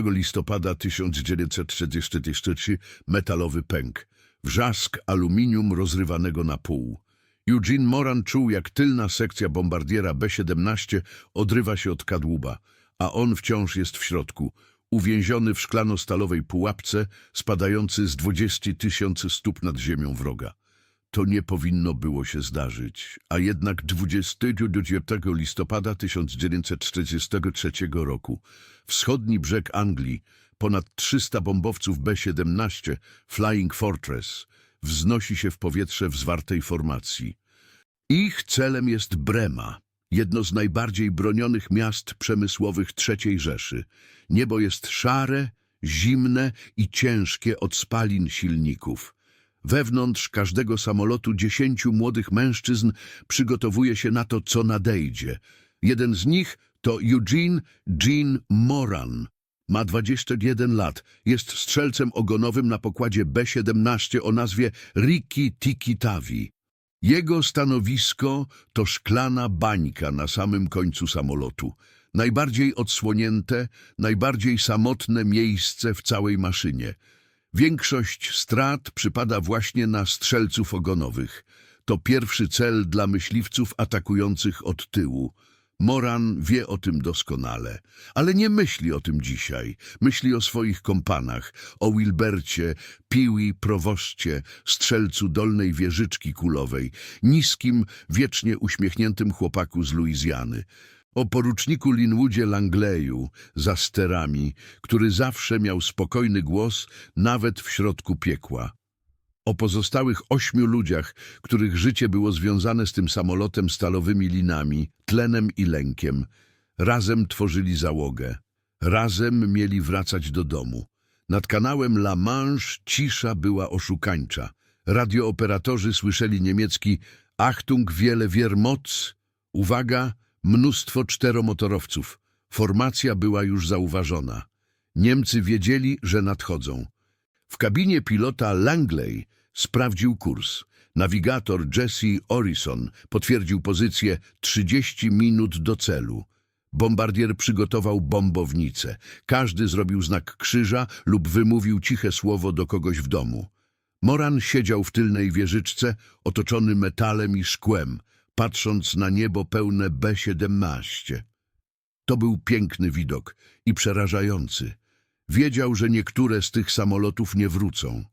listopada 1943 metalowy pęk. Wrzask aluminium rozrywanego na pół. Eugene Moran czuł, jak tylna sekcja bombardiera B-17 odrywa się od kadłuba, a on wciąż jest w środku, uwięziony w szklano-stalowej pułapce spadający z 20 tysięcy stóp nad ziemią wroga. To nie powinno było się zdarzyć, a jednak 29 listopada 1943 roku wschodni brzeg Anglii, ponad 300 bombowców B-17 Flying Fortress wznosi się w powietrze w zwartej formacji. Ich celem jest Brema, jedno z najbardziej bronionych miast przemysłowych III Rzeszy. Niebo jest szare, zimne i ciężkie od spalin silników. Wewnątrz każdego samolotu dziesięciu młodych mężczyzn przygotowuje się na to, co nadejdzie. Jeden z nich to Eugene Jean Moran. Ma 21 lat, jest strzelcem ogonowym na pokładzie B-17 o nazwie Riki Tiki Tavi. Jego stanowisko to szklana bańka na samym końcu samolotu. Najbardziej odsłonięte, najbardziej samotne miejsce w całej maszynie. Większość strat przypada właśnie na strzelców ogonowych. To pierwszy cel dla myśliwców atakujących od tyłu. Moran wie o tym doskonale, ale nie myśli o tym dzisiaj. Myśli o swoich kompanach, o Wilbercie, Piwi, prowoszcie, strzelcu dolnej wieżyczki kulowej, niskim, wiecznie uśmiechniętym chłopaku z Luizjany. O poruczniku Linwoodzie Langleyu za sterami, który zawsze miał spokojny głos nawet w środku piekła. O pozostałych ośmiu ludziach, których życie było związane z tym samolotem stalowymi linami, tlenem i lękiem. Razem tworzyli załogę. Razem mieli wracać do domu. Nad kanałem La Manche cisza była oszukańcza. Radiooperatorzy słyszeli niemiecki Achtung wiele Wehrmoc. Uwaga, mnóstwo czteromotorowców. Formacja była już zauważona. Niemcy wiedzieli, że nadchodzą. W kabinie pilota Langley sprawdził kurs. Nawigator Jesse Orison potwierdził pozycję 30 minut do celu. Bombardier przygotował bombownicę. Każdy zrobił znak krzyża lub wymówił ciche słowo do kogoś w domu. Moran siedział w tylnej wieżyczce, otoczony metalem i szkłem, patrząc na niebo pełne B-17. To był piękny widok i przerażający. Wiedział, że niektóre z tych samolotów nie wrócą.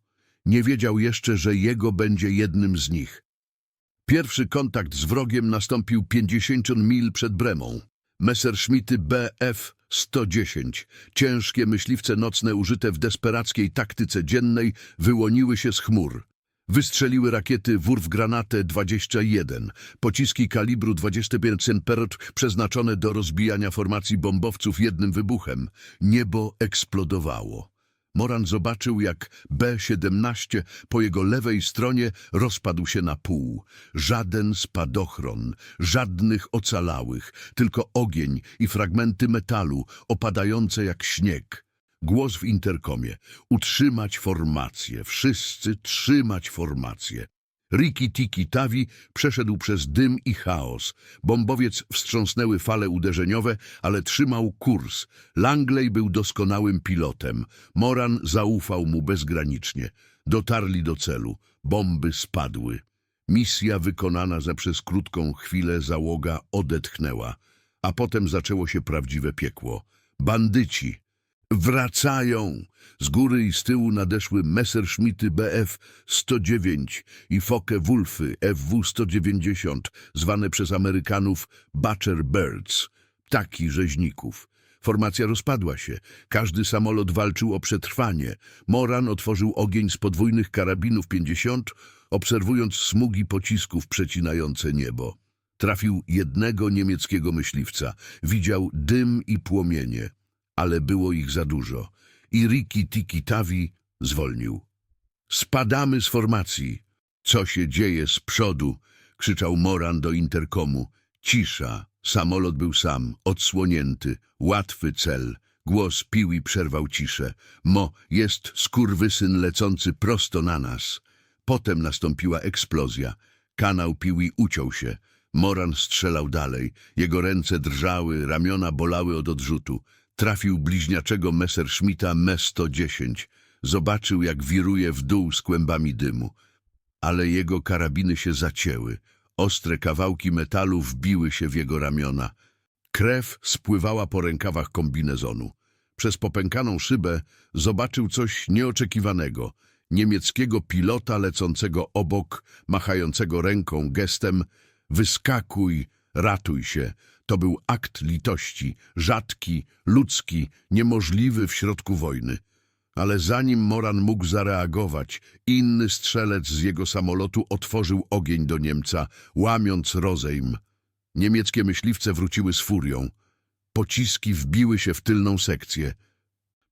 Nie wiedział jeszcze, że jego będzie jednym z nich. Pierwszy kontakt z wrogiem nastąpił 50 mil przed Bremą. Messerschmitty BF-110, ciężkie myśliwce nocne użyte w desperackiej taktyce dziennej, wyłoniły się z chmur. Wystrzeliły rakiety Wurfgranate 21, pociski kalibru 25 cm przeznaczone do rozbijania formacji bombowców jednym wybuchem. Niebo eksplodowało. Moran zobaczył, jak B-17 po jego lewej stronie rozpadł się na pół. Żaden spadochron, żadnych ocalałych, tylko ogień i fragmenty metalu opadające jak śnieg. Głos w interkomie. Utrzymać formację. Wszyscy trzymać formację. Riki Tiki Tavi przeszedł przez dym i chaos. Bombowiec wstrząsnęły fale uderzeniowe, ale trzymał kurs. Langley był doskonałym pilotem. Moran zaufał mu bezgranicznie. Dotarli do celu. Bomby spadły. Misja wykonana za przez krótką chwilę załoga odetchnęła. A potem zaczęło się prawdziwe piekło. Bandyci, Wracają! Z góry i z tyłu nadeszły Messerschmitty BF-109 i Focke-Wulfy FW-190, zwane przez Amerykanów Butcher Birds, ptaki rzeźników. Formacja rozpadła się. Każdy samolot walczył o przetrwanie. Moran otworzył ogień z podwójnych karabinów 50, obserwując smugi pocisków przecinające niebo. Trafił jednego niemieckiego myśliwca. Widział dym i płomienie ale było ich za dużo i Riki Tiki Tavi zwolnił. Spadamy z formacji. Co się dzieje z przodu? krzyczał Moran do interkomu. Cisza. Samolot był sam, odsłonięty, łatwy cel. Głos Piwi przerwał ciszę. Mo, jest skurwysyn lecący prosto na nas. Potem nastąpiła eksplozja. Kanał Piwi uciął się. Moran strzelał dalej. Jego ręce drżały, ramiona bolały od odrzutu. Trafił bliźniaczego Messerschmitta Me-110. Zobaczył, jak wiruje w dół z kłębami dymu. Ale jego karabiny się zacięły. Ostre kawałki metalu wbiły się w jego ramiona. Krew spływała po rękawach kombinezonu. Przez popękaną szybę zobaczył coś nieoczekiwanego. Niemieckiego pilota lecącego obok, machającego ręką gestem Wyskakuj, ratuj się. To był akt litości, rzadki, ludzki, niemożliwy w środku wojny. Ale zanim Moran mógł zareagować, inny strzelec z jego samolotu otworzył ogień do Niemca, łamiąc rozejm. Niemieckie myśliwce wróciły z furią. Pociski wbiły się w tylną sekcję.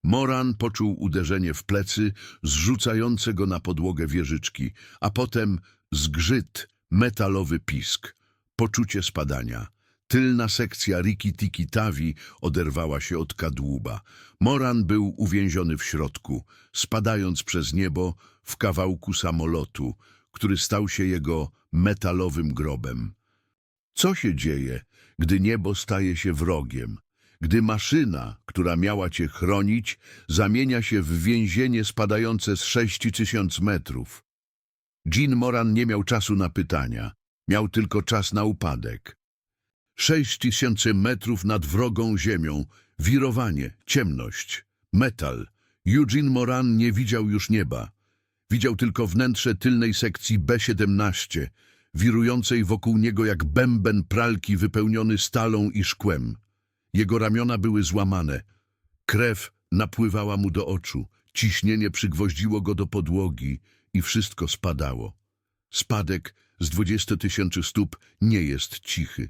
Moran poczuł uderzenie w plecy, zrzucające go na podłogę wieżyczki, a potem zgrzyt, metalowy pisk, poczucie spadania. Tylna sekcja Riki-Tiki Tawi oderwała się od kadłuba. Moran był uwięziony w środku, spadając przez niebo w kawałku samolotu, który stał się jego metalowym grobem. Co się dzieje, gdy niebo staje się wrogiem? Gdy maszyna, która miała cię chronić, zamienia się w więzienie spadające z sześciu tysiąc metrów. Jean Moran nie miał czasu na pytania. Miał tylko czas na upadek. Sześć tysięcy metrów nad wrogą ziemią, wirowanie, ciemność, metal. Eugene Moran nie widział już nieba. Widział tylko wnętrze tylnej sekcji B-17, wirującej wokół niego jak bęben pralki wypełniony stalą i szkłem. Jego ramiona były złamane. Krew napływała mu do oczu. Ciśnienie przygwoździło go do podłogi i wszystko spadało. Spadek z dwudziestu tysięcy stóp nie jest cichy.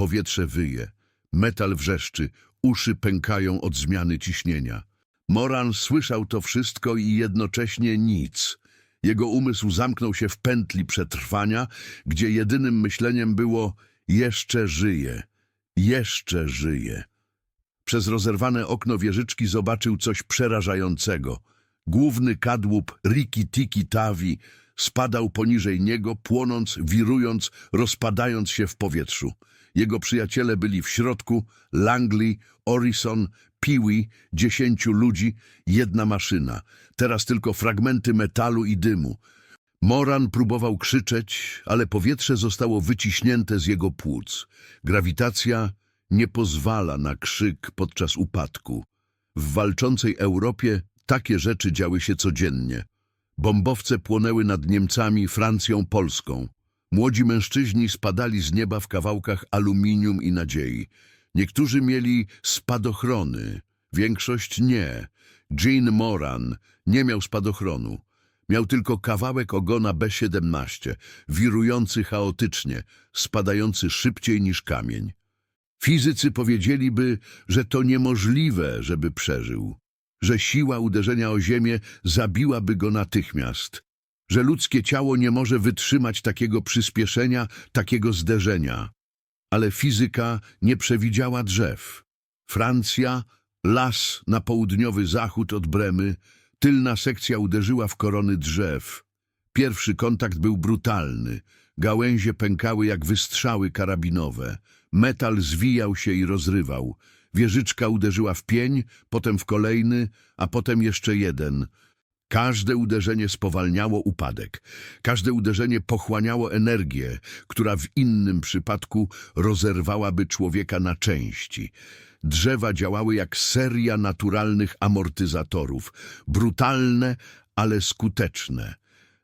Powietrze wyje, metal wrzeszczy, uszy pękają od zmiany ciśnienia. Moran słyszał to wszystko i jednocześnie nic. Jego umysł zamknął się w pętli przetrwania, gdzie jedynym myśleniem było jeszcze żyje, jeszcze żyje. Przez rozerwane okno wieżyczki zobaczył coś przerażającego. Główny kadłub Riki Tiki Tawi spadał poniżej niego, płonąc, wirując, rozpadając się w powietrzu. Jego przyjaciele byli w środku, Langley, Orison, Peewee, dziesięciu ludzi, jedna maszyna. Teraz tylko fragmenty metalu i dymu. Moran próbował krzyczeć, ale powietrze zostało wyciśnięte z jego płuc. Grawitacja nie pozwala na krzyk podczas upadku. W walczącej Europie takie rzeczy działy się codziennie. Bombowce płonęły nad Niemcami, Francją, Polską. Młodzi mężczyźni spadali z nieba w kawałkach aluminium i nadziei. Niektórzy mieli spadochrony, większość nie. Jean Moran nie miał spadochronu. Miał tylko kawałek ogona B-17, wirujący chaotycznie, spadający szybciej niż kamień. Fizycy powiedzieliby, że to niemożliwe, żeby przeżył, że siła uderzenia o ziemię zabiłaby go natychmiast, że ludzkie ciało nie może wytrzymać takiego przyspieszenia, takiego zderzenia. Ale fizyka nie przewidziała drzew. Francja, las na południowy zachód od Bremy, tylna sekcja uderzyła w korony drzew. Pierwszy kontakt był brutalny. Gałęzie pękały jak wystrzały karabinowe. Metal zwijał się i rozrywał. Wieżyczka uderzyła w pień, potem w kolejny, a potem jeszcze jeden. Każde uderzenie spowalniało upadek. Każde uderzenie pochłaniało energię, która w innym przypadku rozerwałaby człowieka na części. Drzewa działały jak seria naturalnych amortyzatorów, brutalne, ale skuteczne.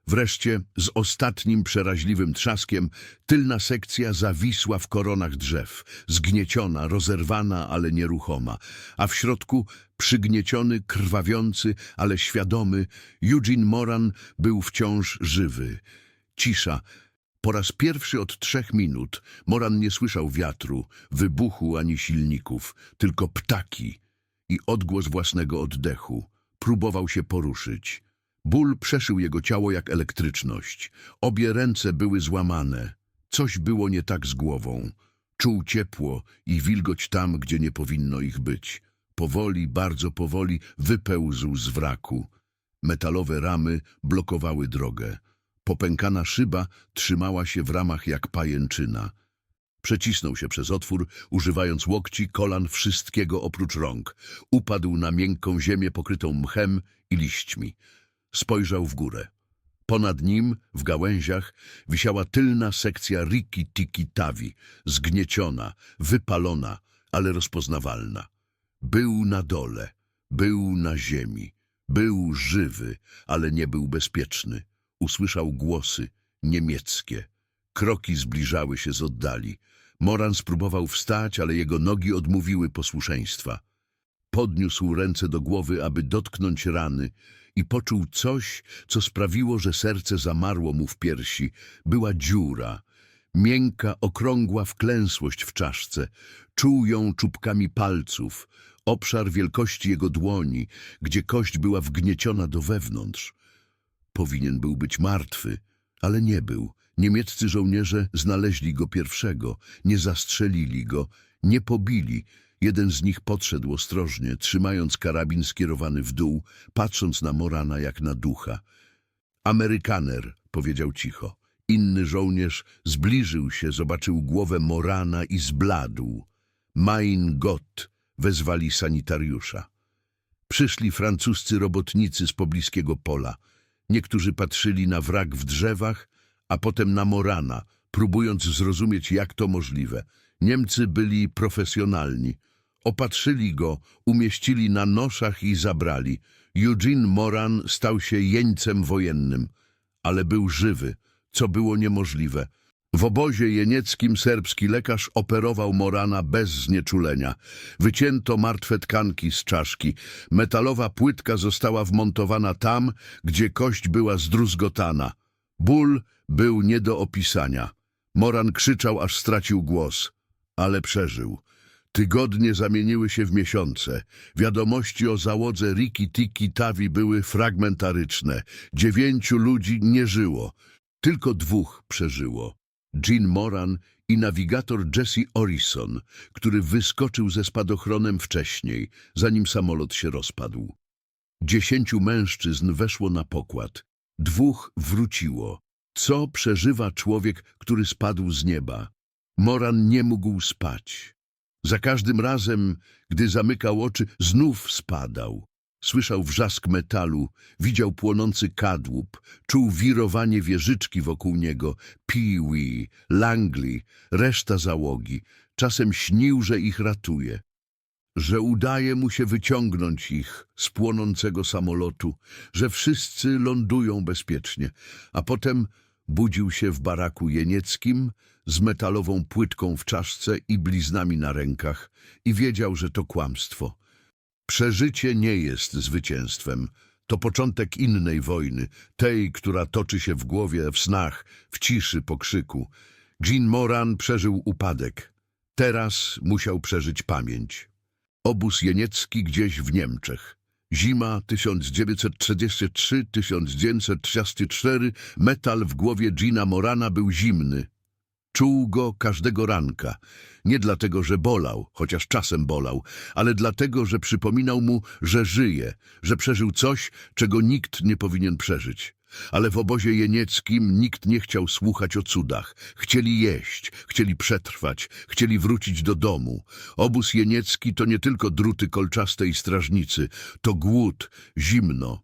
Wreszcie z ostatnim przeraźliwym trzaskiem tylna sekcja zawisła w koronach drzew, zgnieciona, rozerwana, ale nieruchoma, a w środku przygnieciony, krwawiący, ale świadomy, Eugene Moran był wciąż żywy. Cisza. Po raz pierwszy od trzech minut Moran nie słyszał wiatru, wybuchu ani silników, tylko ptaki i odgłos własnego oddechu. Próbował się poruszyć. Ból przeszył jego ciało jak elektryczność. Obie ręce były złamane. Coś było nie tak z głową. Czuł ciepło i wilgoć tam, gdzie nie powinno ich być. Powoli, bardzo powoli wypełzł z wraku. Metalowe ramy blokowały drogę. Popękana szyba trzymała się w ramach jak pajęczyna. Przecisnął się przez otwór, używając łokci, kolan, wszystkiego oprócz rąk. Upadł na miękką ziemię pokrytą mchem i liśćmi. Spojrzał w górę. Ponad nim, w gałęziach, wisiała tylna sekcja Riki Tiki Tawi, zgnieciona, wypalona, ale rozpoznawalna. Był na dole, był na ziemi, był żywy, ale nie był bezpieczny. Usłyszał głosy, niemieckie. Kroki zbliżały się z oddali. Moran spróbował wstać, ale jego nogi odmówiły posłuszeństwa. Podniósł ręce do głowy, aby dotknąć rany i poczuł coś, co sprawiło, że serce zamarło mu w piersi. Była dziura, miękka, okrągła wklęsłość w czaszce. Czuł ją czubkami palców, obszar wielkości jego dłoni, gdzie kość była wgnieciona do wewnątrz. Powinien był być martwy, ale nie był. Niemieccy żołnierze znaleźli go pierwszego, nie zastrzelili go, nie pobili. Jeden z nich podszedł ostrożnie, trzymając karabin skierowany w dół, patrząc na Morana jak na ducha. Amerykaner, powiedział cicho. Inny żołnierz zbliżył się, zobaczył głowę Morana i zbladł. Mein Gott, wezwali sanitariusza. Przyszli francuscy robotnicy z pobliskiego pola. Niektórzy patrzyli na wrak w drzewach, a potem na Morana, próbując zrozumieć, jak to możliwe. Niemcy byli profesjonalni. Opatrzyli go, umieścili na noszach i zabrali. Eugene Moran stał się jeńcem wojennym, ale był żywy, co było niemożliwe. W obozie jenieckim serbski lekarz operował Morana bez znieczulenia. Wycięto martwe tkanki z czaszki. Metalowa płytka została wmontowana tam, gdzie kość była zdruzgotana. Ból był nie do opisania. Moran krzyczał, aż stracił głos, ale przeżył. Tygodnie zamieniły się w miesiące. Wiadomości o załodze Riki Tiki Tawi były fragmentaryczne. Dziewięciu ludzi nie żyło. Tylko dwóch przeżyło. Jean Moran i nawigator Jesse Orison, który wyskoczył ze spadochronem wcześniej, zanim samolot się rozpadł. Dziesięciu mężczyzn weszło na pokład. Dwóch wróciło. Co przeżywa człowiek, który spadł z nieba? Moran nie mógł spać. Za każdym razem, gdy zamykał oczy, znów spadał. Słyszał wrzask metalu, widział płonący kadłub, czuł wirowanie wieżyczki wokół niego, Pee-wee, Langley, reszta załogi. Czasem śnił, że ich ratuje. Że udaje mu się wyciągnąć ich z płonącego samolotu, że wszyscy lądują bezpiecznie, a potem budził się w baraku jenieckim z metalową płytką w czaszce i bliznami na rękach i wiedział, że to kłamstwo. Przeżycie nie jest zwycięstwem. To początek innej wojny, tej, która toczy się w głowie, w snach, w ciszy, po krzyku. Jean Moran przeżył upadek. Teraz musiał przeżyć pamięć. Obóz jeniecki gdzieś w Niemczech. Zima 1933-1934, metal w głowie Gina Morana był zimny. Czuł go każdego ranka. Nie dlatego, że bolał, chociaż czasem bolał, ale dlatego, że przypominał mu, że żyje, że przeżył coś, czego nikt nie powinien przeżyć. Ale w obozie jenieckim nikt nie chciał słuchać o cudach. Chcieli jeść, chcieli przetrwać, chcieli wrócić do domu. Obóz jeniecki to nie tylko druty kolczastej strażnicy, to głód, zimno.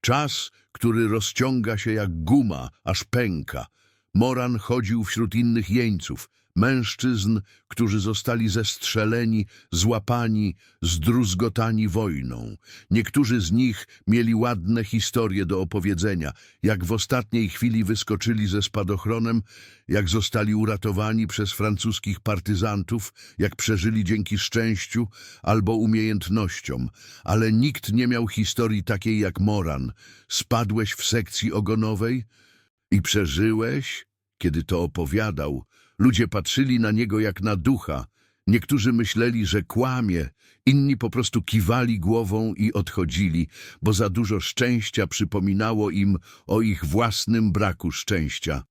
Czas, który rozciąga się jak guma, aż pęka. Moran chodził wśród innych jeńców, mężczyzn, którzy zostali zestrzeleni, złapani, zdruzgotani wojną. Niektórzy z nich mieli ładne historie do opowiedzenia, jak w ostatniej chwili wyskoczyli ze spadochronem, jak zostali uratowani przez francuskich partyzantów, jak przeżyli dzięki szczęściu albo umiejętnościom. Ale nikt nie miał historii takiej jak Moran. Spadłeś w sekcji ogonowej? I przeżyłeś? Kiedy to opowiadał, ludzie patrzyli na niego jak na ducha. Niektórzy myśleli, że kłamie, inni po prostu kiwali głową i odchodzili, bo za dużo szczęścia przypominało im o ich własnym braku szczęścia.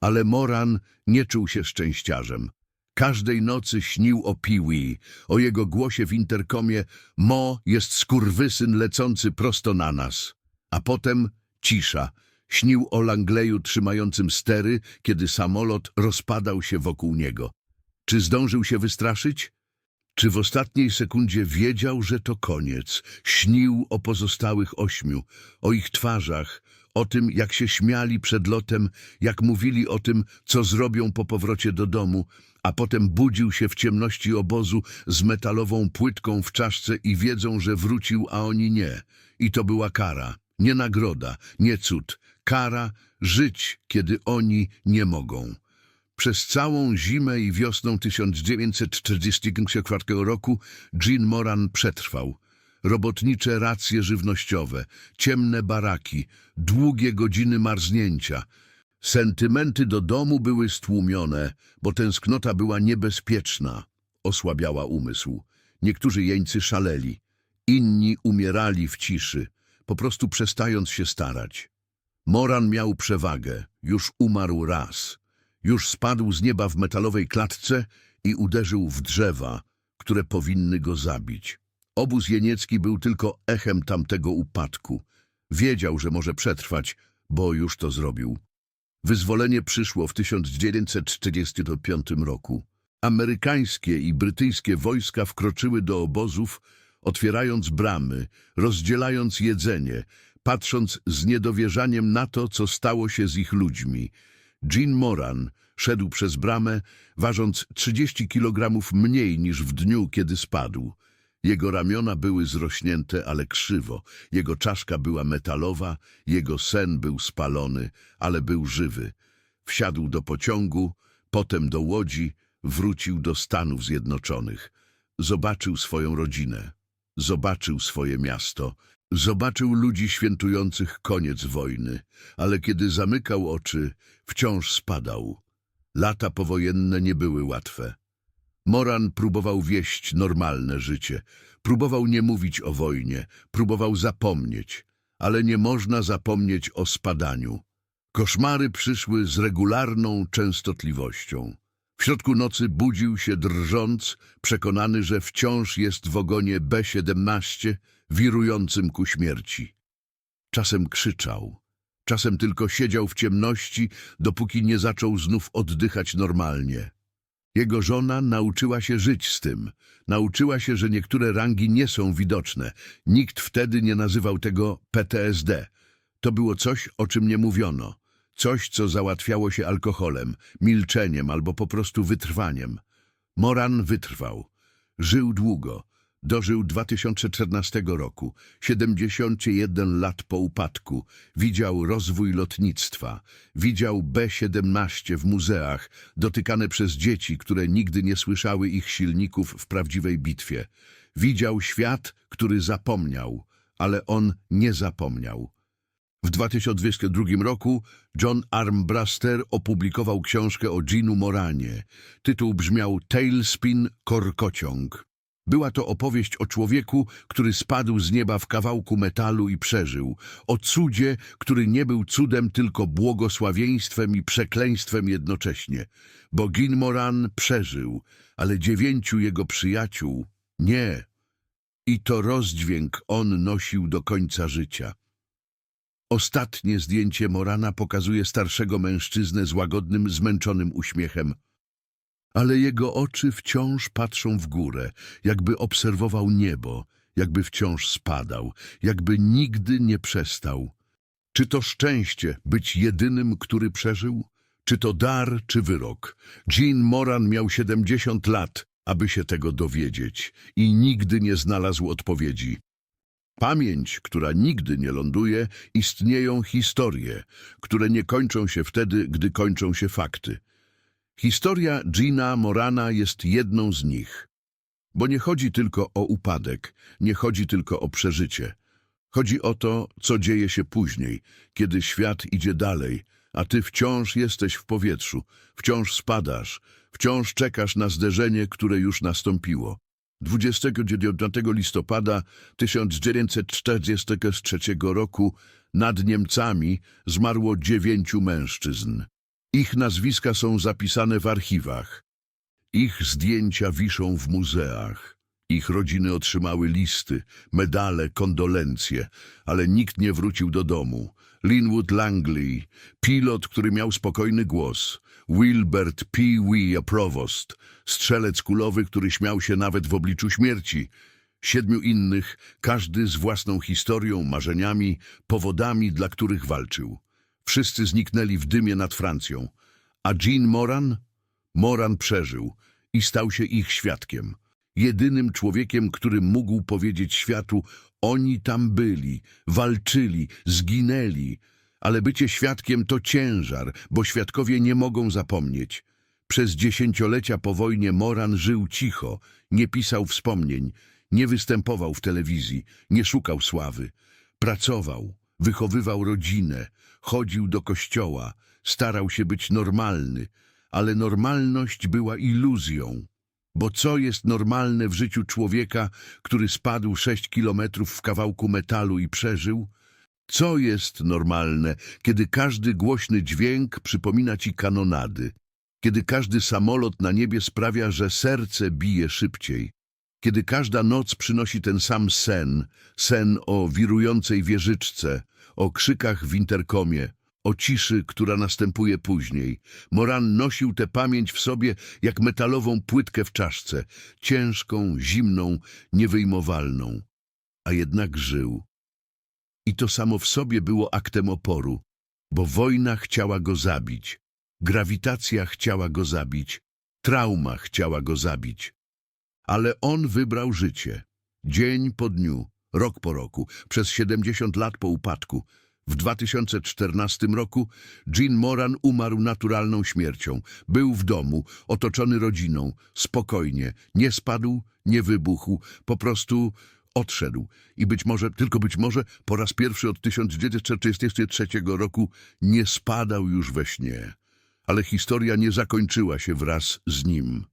Ale Moran nie czuł się szczęściarzem. Każdej nocy śnił o Piwi, o jego głosie w interkomie Mo jest skurwysyn lecący prosto na nas. A potem cisza. Śnił o Langleju trzymającym stery, kiedy samolot rozpadał się wokół niego. Czy zdążył się wystraszyć? Czy w ostatniej sekundzie wiedział, że to koniec? Śnił o pozostałych ośmiu, o ich twarzach, o tym, jak się śmiali przed lotem, jak mówili o tym, co zrobią po powrocie do domu, a potem budził się w ciemności obozu z metalową płytką w czaszce i wiedzą, że wrócił, a oni nie. I to była kara, nie nagroda, nie cud. Kara żyć, kiedy oni nie mogą. Przez całą zimę i wiosną 1944 roku Jean Moran przetrwał. Robotnicze racje żywnościowe, ciemne baraki, długie godziny marznięcia. Sentymenty do domu były stłumione, bo tęsknota była niebezpieczna. Osłabiała umysł. Niektórzy jeńcy szaleli, inni umierali w ciszy, po prostu przestając się starać. Moran miał przewagę, już umarł raz. Już spadł z nieba w metalowej klatce i uderzył w drzewa, które powinny go zabić. Obóz jeniecki był tylko echem tamtego upadku. Wiedział, że może przetrwać, bo już to zrobił. Wyzwolenie przyszło w 1945 roku. Amerykańskie i brytyjskie wojska wkroczyły do obozów, otwierając bramy, rozdzielając jedzenie, patrząc z niedowierzaniem na to, co stało się z ich ludźmi. Jean Moran szedł przez bramę, ważąc 30 kilogramów mniej niż w dniu, kiedy spadł. Jego ramiona były zrośnięte, ale krzywo. Jego czaszka była metalowa, jego sen był spalony, ale był żywy. Wsiadł do pociągu, potem do łodzi, wrócił do Stanów Zjednoczonych. Zobaczył swoją rodzinę, zobaczył swoje miasto, zobaczył ludzi świętujących koniec wojny, ale kiedy zamykał oczy, wciąż spadał. Lata powojenne nie były łatwe. Moran próbował wieść normalne życie, próbował nie mówić o wojnie, próbował zapomnieć, ale nie można zapomnieć o spadaniu. Koszmary przyszły z regularną częstotliwością. W środku nocy budził się drżąc, przekonany, że wciąż jest w ogonie B-17, wirującym ku śmierci. Czasem krzyczał, czasem tylko siedział w ciemności, dopóki nie zaczął znów oddychać normalnie. Jego żona nauczyła się żyć z tym. Nauczyła się, że niektóre rangi nie są widoczne. Nikt wtedy nie nazywał tego PTSD. To było coś, o czym nie mówiono. Coś, co załatwiało się alkoholem, milczeniem albo po prostu wytrwaniem. Moran wytrwał. Żył długo. Dożył 2014 roku, 71 lat po upadku. Widział rozwój lotnictwa. Widział B-17 w muzeach, dotykane przez dzieci, które nigdy nie słyszały ich silników w prawdziwej bitwie. Widział świat, który zapomniał, ale on nie zapomniał. W 2022 roku John Armbruster opublikował książkę o Ginu Moranie. Tytuł brzmiał Tailspin Korkociąg. Była to opowieść o człowieku, który spadł z nieba w kawałku metalu i przeżył. O cudzie, który nie był cudem, tylko błogosławieństwem i przekleństwem jednocześnie. Bo Gin Moran przeżył, ale dziewięciu jego przyjaciół nie. I to rozdźwięk on nosił do końca życia. Ostatnie zdjęcie Morana pokazuje starszego mężczyznę z łagodnym, zmęczonym uśmiechem. Ale jego oczy wciąż patrzą w górę, jakby obserwował niebo, jakby wciąż spadał, jakby nigdy nie przestał. Czy to szczęście być jedynym, który przeżył? Czy to dar, czy wyrok? Jean Moran miał 70 lat, aby się tego dowiedzieć i nigdy nie znalazł odpowiedzi. Pamięć, która nigdy nie ląduje, istnieją historie, które nie kończą się wtedy, gdy kończą się fakty. Historia Gina Morana jest jedną z nich. Bo nie chodzi tylko o upadek, nie chodzi tylko o przeżycie. Chodzi o to, co dzieje się później, kiedy świat idzie dalej, a ty wciąż jesteś w powietrzu, wciąż spadasz, wciąż czekasz na zderzenie, które już nastąpiło. 29 listopada 1943 roku nad Niemcami zmarło dziewięciu mężczyzn. Ich nazwiska są zapisane w archiwach. Ich zdjęcia wiszą w muzeach. Ich rodziny otrzymały listy, medale, kondolencje, ale nikt nie wrócił do domu. Linwood Langley, pilot, który miał spokojny głos, Wilbert P. Wee Provost, strzelec kulowy, który śmiał się nawet w obliczu śmierci. Siedmiu innych, każdy z własną historią, marzeniami, powodami, dla których walczył. Wszyscy zniknęli w dymie nad Francją. A Jean Moran? Moran przeżył i stał się ich świadkiem. Jedynym człowiekiem, który mógł powiedzieć światu, oni tam byli, walczyli, zginęli. Ale bycie świadkiem to ciężar, bo świadkowie nie mogą zapomnieć. Przez dziesięciolecia po wojnie Moran żył cicho, nie pisał wspomnień, nie występował w telewizji, nie szukał sławy. Pracował, wychowywał rodzinę, chodził do kościoła, starał się być normalny, ale normalność była iluzją. Bo co jest normalne w życiu człowieka, który spadł sześć kilometrów w kawałku metalu i przeżył? Co jest normalne, kiedy każdy głośny dźwięk przypomina ci kanonady? Kiedy każdy samolot na niebie sprawia, że serce bije szybciej? Kiedy każda noc przynosi ten sam sen, sen o wirującej wieżyczce, o krzykach w interkomie, o ciszy, która następuje później. Moran nosił tę pamięć w sobie jak metalową płytkę w czaszce, ciężką, zimną, niewyjmowalną. A jednak żył. I to samo w sobie było aktem oporu, bo wojna chciała go zabić, grawitacja chciała go zabić, trauma chciała go zabić. Ale on wybrał życie. Dzień po dniu, rok po roku, przez 70 lat po upadku. W 2014 roku Jean Moran umarł naturalną śmiercią. Był w domu, otoczony rodziną, spokojnie, nie spadł, nie wybuchł, po prostu odszedł. I być może, tylko być może, po raz pierwszy od 1933 roku nie spadał już we śnie. Ale historia nie zakończyła się wraz z nim.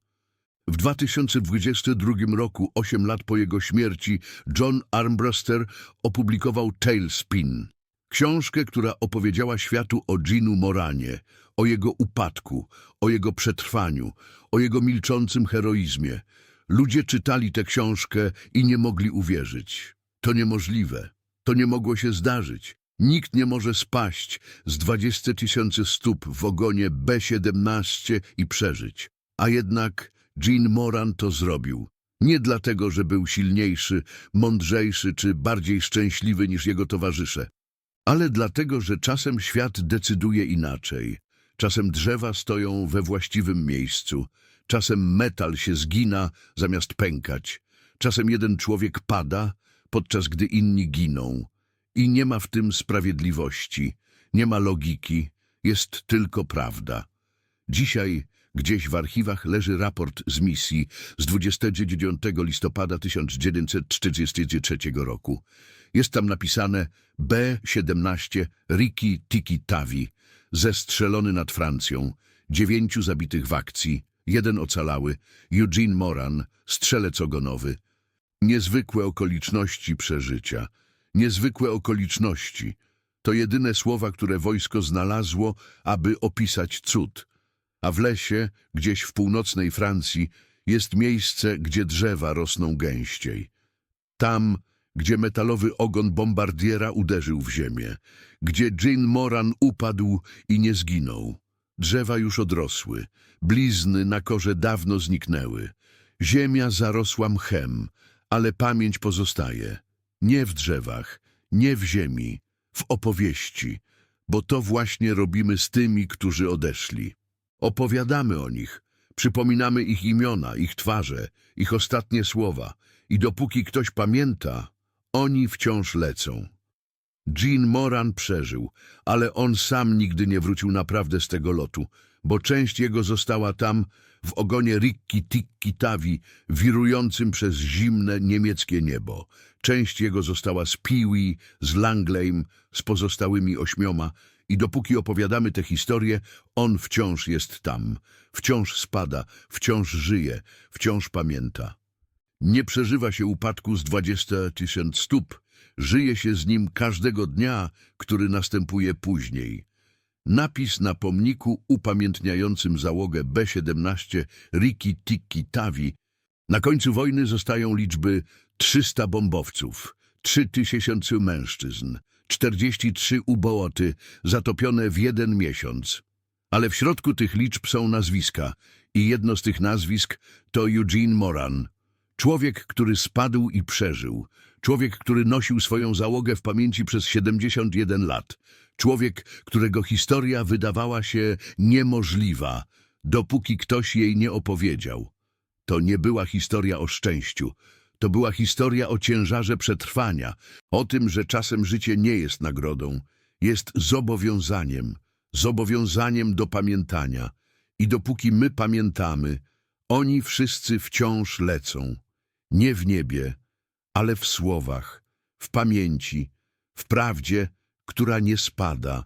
W 2022 roku, 8 lat po jego śmierci, John Armbruster opublikował Tailspin. Książkę, która opowiedziała światu o Ginu Moranie, o jego upadku, o jego przetrwaniu, o jego milczącym heroizmie. Ludzie czytali tę książkę i nie mogli uwierzyć. To niemożliwe. To nie mogło się zdarzyć. Nikt nie może spaść z 20 tysięcy stóp w ogonie B-17 i przeżyć. A jednak Jean Moran to zrobił. Nie dlatego, że był silniejszy, mądrzejszy czy bardziej szczęśliwy niż jego towarzysze, ale dlatego, że czasem świat decyduje inaczej. Czasem drzewa stoją we właściwym miejscu, czasem metal się zgina zamiast pękać, czasem jeden człowiek pada, podczas gdy inni giną. I nie ma w tym sprawiedliwości, nie ma logiki, jest tylko prawda. Dzisiaj gdzieś w archiwach leży raport z misji z 29 listopada 1943 roku. Jest tam napisane B-17 Riki Tiki Tavi, zestrzelony nad Francją, dziewięciu zabitych w akcji, jeden ocalały, Eugene Moran, strzelec ogonowy. Niezwykłe okoliczności przeżycia, niezwykłe okoliczności. To jedyne słowa, które wojsko znalazło, aby opisać cud. A w lesie, gdzieś w północnej Francji, jest miejsce, gdzie drzewa rosną gęściej. Tam, gdzie metalowy ogon bombardiera uderzył w ziemię, gdzie Jean Moran upadł i nie zginął. Drzewa już odrosły, blizny na korze dawno zniknęły. Ziemia zarosła mchem, ale pamięć pozostaje. Nie w drzewach, nie w ziemi, w opowieści, bo to właśnie robimy z tymi, którzy odeszli. Opowiadamy o nich, przypominamy ich imiona, ich twarze, ich ostatnie słowa i dopóki ktoś pamięta, oni wciąż lecą. Jean Moran przeżył, ale on sam nigdy nie wrócił naprawdę z tego lotu, bo część jego została tam, w ogonie Rikki Tikki Tawi, wirującym przez zimne niemieckie niebo. Część jego została z Piwi, z Langleim, z pozostałymi ośmioma i dopóki opowiadamy tę historię, on wciąż jest tam, wciąż spada, wciąż żyje, wciąż pamięta. Nie przeżywa się upadku z 20 tysięcy stóp, żyje się z nim każdego dnia, który następuje później. Napis na pomniku upamiętniającym załogę B-17 Riki Tiki Tavi. Na końcu wojny zostają liczby 300 bombowców, 3000 mężczyzn, 43 ubołoty zatopione w jeden miesiąc. Ale w środku tych liczb są nazwiska i jedno z tych nazwisk to Eugene Moran. Człowiek, który spadł i przeżył. Człowiek, który nosił swoją załogę w pamięci przez 71 lat. Człowiek, którego historia wydawała się niemożliwa, dopóki ktoś jej nie opowiedział. To nie była historia o szczęściu. To była historia o ciężarze przetrwania, o tym, że czasem życie nie jest nagrodą, jest zobowiązaniem, zobowiązaniem do pamiętania. I dopóki my pamiętamy, oni wszyscy wciąż lecą. Nie w niebie, ale w słowach, w pamięci, w prawdzie, która nie spada,